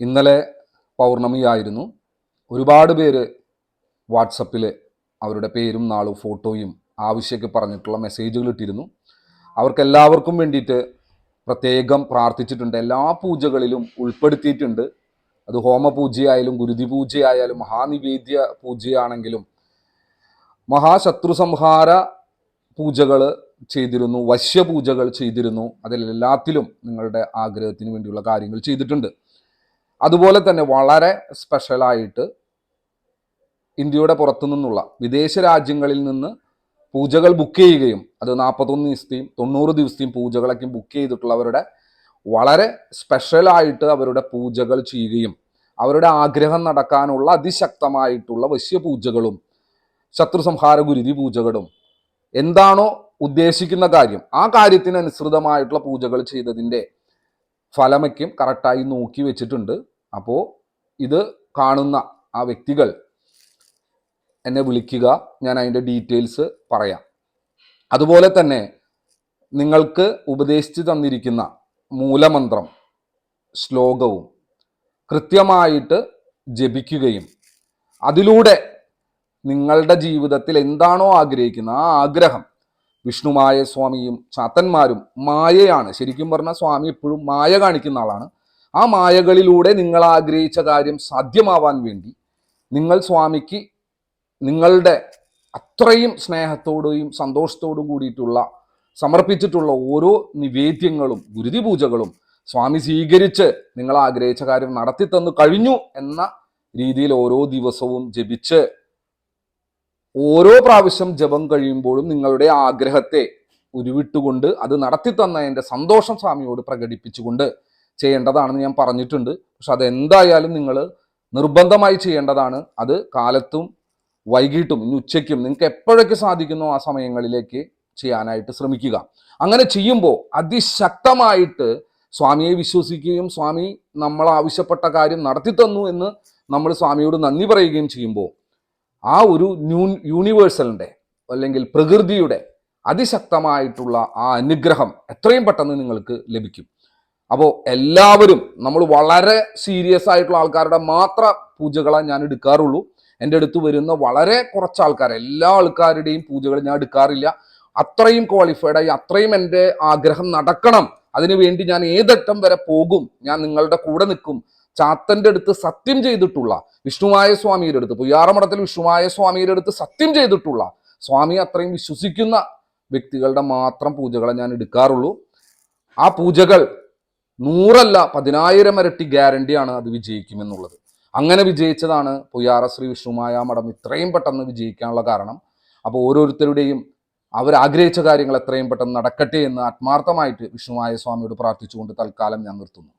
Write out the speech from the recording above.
ഇന്നലെ പൗർണമിയായിരുന്നു. ഒരുപാട് പേര് വാട്സപ്പിൽ അവരുടെ പേരും നാളും ഫോട്ടോയും ആവശ്യമൊക്കെ പറഞ്ഞിട്ടുള്ള മെസ്സേജുകൾ ഇട്ടിരുന്നു. അവർക്കെല്ലാവർക്കും വേണ്ടിയിട്ട് പ്രത്യേകം പ്രാർത്ഥിച്ചിട്ടുണ്ട്. എല്ലാ പൂജകളിലും ഉൾപ്പെടുത്തിയിട്ടുണ്ട്. അത് ഹോമപൂജയായാലും ഗുരുതി പൂജയായാലും മഹാനിവേദ്യ പൂജയാണെങ്കിലും മഹാശത്രു സംഹാര പൂജകൾ ചെയ്തിരുന്നു വശ്യപൂജകൾ ചെയ്തിരുന്നു. അതിലെല്ലാത്തിലും നിങ്ങളുടെ ആഗ്രഹത്തിന് വേണ്ടിയുള്ള കാര്യങ്ങൾ ചെയ്തിട്ടുണ്ട്. അതുപോലെ തന്നെ വളരെ സ്പെഷ്യലായിട്ട് ഇന്ത്യയുടെ പുറത്തു നിന്നുള്ള വിദേശ രാജ്യങ്ങളിൽ നിന്ന് പൂജകൾ ബുക്ക് ചെയ്യുകയും അത് നാൽപ്പത്തൊന്ന് ദിവസത്തെയും തൊണ്ണൂറ് ദിവസത്തെയും പൂജകളൊക്കെ ബുക്ക് ചെയ്തിട്ടുള്ളവരുടെ വളരെ സ്പെഷ്യലായിട്ട് അവരുടെ പൂജകൾ ചെയ്യുകയും അവരുടെ ആഗ്രഹം നടക്കാനുള്ള അതിശക്തമായിട്ടുള്ള വശ്യ പൂജകളും ശത്രു സംഹാര ഗുരുതി പൂജകളും എന്താണോ ഉദ്ദേശിക്കുന്ന കാര്യം ആ കാര്യത്തിന് അനുസൃതമായിട്ടുള്ള പൂജകൾ ചെയ്തതിന്റെ ഫലമയ്ക്കും കറക്റ്റായി നോക്കി വെച്ചിട്ടുണ്ട്. അപ്പോൾ ഇത് കാണുന്ന ആ വ്യക്തികൾ എന്നെ വിളിക്കുക ഞാൻ അതിന്റെ ഡീറ്റെയിൽസ് പറയാം. അതുപോലെ തന്നെ നിങ്ങൾക്ക് ഉപദേശിച്ചു തന്നിരിക്കുന്ന മൂലമന്ത്രം ശ്ലോകവും കൃത്യമായിട്ട് ജപിക്കുകയും അതിലൂടെ നിങ്ങളുടെ ജീവിതത്തിൽ എന്താണോ ആഗ്രഹിക്കുന്ന ആ ആഗ്രഹം വിഷ്ണുമായ സ്വാമിയും ചാത്തന്മാരും മായയാണ്. ശരിക്കും പറഞ്ഞാൽ സ്വാമി എപ്പോഴും മായ കാണിക്കുന്ന ആളാണ്. ആ മായകളിലൂടെ നിങ്ങൾ ആഗ്രഹിച്ച കാര്യം സാധ്യമാവാൻ വേണ്ടി നിങ്ങൾ സ്വാമിക്ക് നിങ്ങളുടെ അത്രയും സ്നേഹത്തോടെയും സന്തോഷത്തോടും കൂടിയിട്ടുള്ള സമർപ്പിച്ചിട്ടുള്ള ഓരോ നിവേദ്യങ്ങളും ഗുരുതി പൂജകളും സ്വാമി സ്വീകരിച്ച് നിങ്ങൾ ആഗ്രഹിച്ച കാര്യം നടത്തി തന്നു കഴിഞ്ഞു എന്ന രീതിയിൽ ഓരോ ദിവസവും ജപിച്ച് ഓരോ പ്രാവശ്യം ജപം കഴിയുമ്പോഴും നിങ്ങളുടെ ആഗ്രഹത്തെ ഉരുവിട്ടുകൊണ്ട് അത് നടത്തി തന്നതിന്റെ സന്തോഷം സ്വാമിയോട് പ്രകടിപ്പിച്ചുകൊണ്ട് ചെയ്യേണ്ടതാണെന്ന് ഞാൻ പറഞ്ഞിട്ടുണ്ട്. പക്ഷെ അതെന്തായാലും നിങ്ങൾ നിർബന്ധമായി ചെയ്യേണ്ടതാണ്. അത് കാലത്തും വൈകിട്ടും ഇനി ഉച്ചയ്ക്കും നിങ്ങൾക്ക് എപ്പോഴൊക്കെ സാധിക്കുന്നോ ആ സമയങ്ങളിലേക്ക് ചെയ്യാനായിട്ട് ശ്രമിക്കുക. അങ്ങനെ ചെയ്യുമ്പോൾ അതിശക്തമായിട്ട് സ്വാമിയെ വിശ്വസിക്കുകയും സ്വാമി നമ്മൾ ആവശ്യപ്പെട്ട കാര്യം നടത്തി തന്നു എന്ന് നമ്മൾ സ്വാമിയോട് നന്ദി പറയുകയും ചെയ്യുമ്പോൾ ആ ഒരു ന്യൂ യൂണിവേഴ്സലിന്റെ അല്ലെങ്കിൽ പ്രകൃതിയുടെ അതിശക്തമായിട്ടുള്ള ആ അനുഗ്രഹം എത്രയും പെട്ടെന്ന് നിങ്ങൾക്ക് ലഭിക്കും. അപ്പോൾ എല്ലാവരും നമ്മൾ വളരെ സീരിയസ് ആയിട്ടുള്ള ആൾക്കാരുടെ മാത്ര പൂജകളെ ഞാൻ എടുക്കാറുള്ളൂ. എന്റെ അടുത്ത് വരുന്ന വളരെ കുറച്ച് ആൾക്കാർ എല്ലാ ആൾക്കാരുടെയും പൂജകൾ ഞാൻ എടുക്കാറില്ല. അത്രയും ക്വാളിഫൈഡ് ആയി അത്രയും എന്റെ ആഗ്രഹം നടക്കണം. അതിനുവേണ്ടി ഞാൻ ഏതറ്റം വരെ പോകും ഞാൻ നിങ്ങളുടെ കൂടെ നിൽക്കും. ചാത്തന്റെ അടുത്ത് സത്യം ചെയ്തിട്ടുള്ള വിഷ്ണുവായ സ്വാമിയുടെ അടുത്ത് പുയ്യാറമഠത്തിൽ വിഷ്ണുമായ സ്വാമിയുടെ അടുത്ത് സത്യം ചെയ്തിട്ടുള്ള സ്വാമി അത്രയും വിശ്വസിക്കുന്ന വ്യക്തികളുടെ മാത്രം പൂജകളെ ഞാൻ എടുക്കാറുള്ളൂ. ആ പൂജകൾ നൂറല്ല പതിനായിരം ഇരട്ടി ഗ്യാരണ്ടിയാണ് അത് വിജയിക്കുമെന്നുള്ളത്. അങ്ങനെ വിജയിച്ചതാണ് പുയ്യാറ ശ്രീ വിഷ്ണുമായ മഠം ഇത്രയും പെട്ടെന്ന് വിജയിക്കാനുള്ള കാരണം. അപ്പോൾ ഓരോരുത്തരുടെയും അവരാഗ്രഹിച്ച കാര്യങ്ങൾ എത്രയും പെട്ടെന്ന് നടക്കട്ടെ എന്ന് ആത്മാർത്ഥമായിട്ട് വിഷ്ണുമായ സ്വാമിയോട് പ്രാർത്ഥിച്ചുകൊണ്ട് തൽക്കാലം ഞാൻ നിർത്തുന്നു.